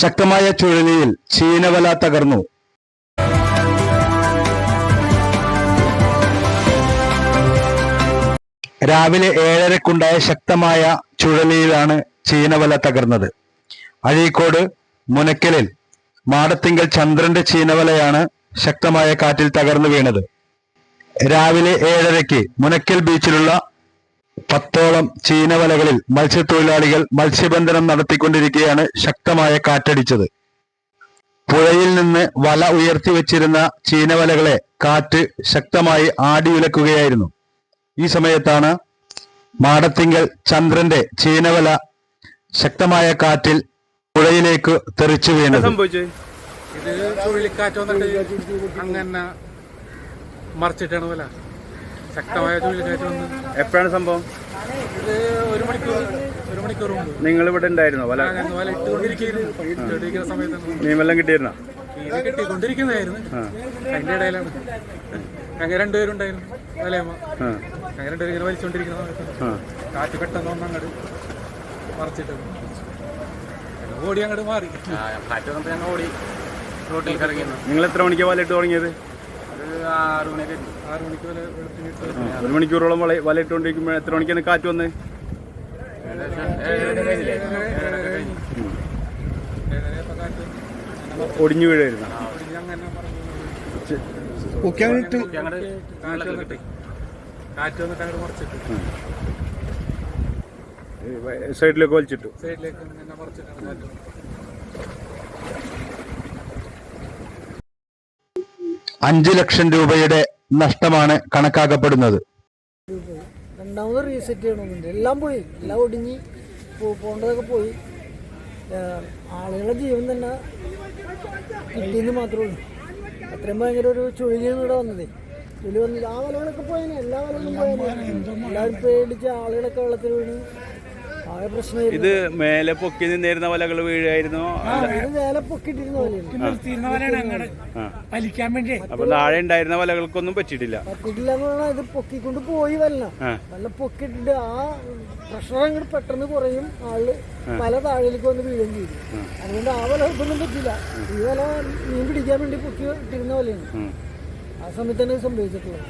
ശക്തമായ ചുഴലിയിൽ ചീനവല തകർന്നു. രാവിലെ ഏഴരക്കുണ്ടായ ശക്തമായ ചുഴലിയിലാണ് ചീനവല തകർന്നത്. അഴീക്കോട് മുനക്കലിൽ മാടത്തിങ്കൽ ചന്ദ്രന്റെ ചീനവലയാണ് ശക്തമായ കാറ്റിൽ തകർന്നു വീണത്. രാവിലെ ഏഴരയ്ക്ക് മുനക്കൽ ബീച്ചിലുള്ള പത്തോളം ചീനവലകളിൽ മത്സ്യത്തൊഴിലാളികൾ മത്സ്യബന്ധനം നടത്തിക്കൊണ്ടിരിക്കെയാണ് ശക്തമായ കാറ്റടിച്ചത്. പുഴയിൽ നിന്ന് വല ഉയർത്തി വെച്ചിരുന്ന ചീനവലകളെ കാറ്റ് ശക്തമായി ആടിയുലക്കുകയായിരുന്നു. ഈ സമയത്താണ് മാടത്തിങ്കൽ ചന്ദ്രന്റെ ചീനവല ശക്തമായ കാറ്റിൽ പുഴയിലേക്ക് തെറിച്ചു വീണത്. ഇത് ചുഴലിക്കാറ്റ് അങ്ങനെ മറിച്ചിട്ടാണ് പോലെ ശക്തമായ ചുഴലിക്കാറ്റ് വന്ന്. എപ്പോഴാണ് സംഭവം? ഇത് ഒരു മണിക്കൂർ ഒരു മണിക്കൂർ മുമ്പ്. നിങ്ങൾ ഇവിടെ ഉണ്ടായിരുന്നോ? വല ഞങ്ങൾ വല ഇട്ടുകൊണ്ടിരിക്കുന്നു ഇട്ടുകൊണ്ടിരിക്കുന്ന സമയത്താണ് മീൻ വെള്ളം കിട്ടിയിരുന്നോ? ഇത് കിട്ടിക്കൊണ്ടിരിക്കുന്നതായിരുന്നു. അതിന്റെ ഇടയിലാണ്. ഞങ്ങൾ രണ്ടുപേരുണ്ടായിരുന്നു. വലയമ്മ. ആ. ഞങ്ങൾ രണ്ടുപേരും ഇങ്ങനെ വലിച്ചുകൊണ്ടിരിക്കുന്ന സമയത്ത് ആ. കാറ്റ് പെട്ടെന്ന് ഒന്ന് അങ്ങോട്ട് മറച്ചിട്ട്. ഓടി അങ്ങോട്ട് മാറി. കാറ്റ് വന്നപ്പോൾ ഞങ്ങൾ ഓടി. റോട്ടിൽ ഇറങ്ങിയിരുന്നു നിങ്ങൾ എത്ര മണിക്കാണ് വല ഇട്ട് തുടങ്ങിയത്? ആറ് മണിയൊക്കെ ആറ് മണിക്ക് വല വെളുപ്പിനിട്ട് ഒരു മണിക്കൂറോളം വല വലയിട്ടുകൊണ്ടിരിക്കുമ്പോൾ എത്ര മണിക്കാണ് കാറ്റ് വന്നത് കാറ്റ് ഒടിഞ്ഞു വീഴായിരുന്നു. കാറ്റ് വന്നിട്ട് അങ്ങോട്ട് മറിച്ചിട്ട്. സൈഡിലേക്ക് വലിച്ചിട്ടു. സൈഡിലേക്ക് മറിച്ചിട്ടാണ് കാറ്റ് അഞ്ചു ലക്ഷം രൂപയുടെ നഷ്ടമാണ് കണക്കാക്കപ്പെടുന്നത്. രണ്ടാമത് റീസെറ്റ് ചെയ്യണമെന്നുണ്ട്. എല്ലാം പോയി. എല്ലാം ഒടിഞ്ഞ് പോ- പോണ്ടതൊക്കെ പോയി. ആളുകളുടെ ജീവൻ തന്നെ കിട്ടിയെന്ന് മാത്രമേ ഉള്ളൂ. അത്രയും ഭയങ്കര ഒരു ചുഴലിയാണ് ഇവിടെ വന്നത്. ചുഴലി വന്നില്ല ആ വലകളൊക്കെ പോയേനെ. എല്ലാ വലകളും പോയേനെ. എല്ലാവരും പേടിച്ച് ആളുകളൊക്കെ വെള്ളത്തിൽ വീണ് ഇത് മേലെ പൊക്കി നിന്നിരുന്ന വലകൾ വീഴായിരുന്നു? അപ്പൊ താഴെ ഉണ്ടായിരുന്ന വലകൾക്കൊന്നും പറ്റിയിട്ടില്ല. ഇത് പൊക്കിക്കൊണ്ട് പോയി വല്ല വല്ല നല്ല പൊക്കിട്ടിട്ട് ആ പ്രഷർ അങ്ങോട്ട് പെട്ടെന്ന് കുറയും. ആൾ പല താഴേക്ക് വന്ന് വീഴുകയും ചെയ്തു. അതുകൊണ്ട് ആ വല ഒന്നും പറ്റില്ല ഈ വല മീൻ പിടിക്കാൻ വേണ്ടി പൊക്കി ഇട്ടിരുന്ന വലയാണ് ആ. സമയത്ത് തന്നെ സംഭവിച്ചിട്ടുള്ളത്.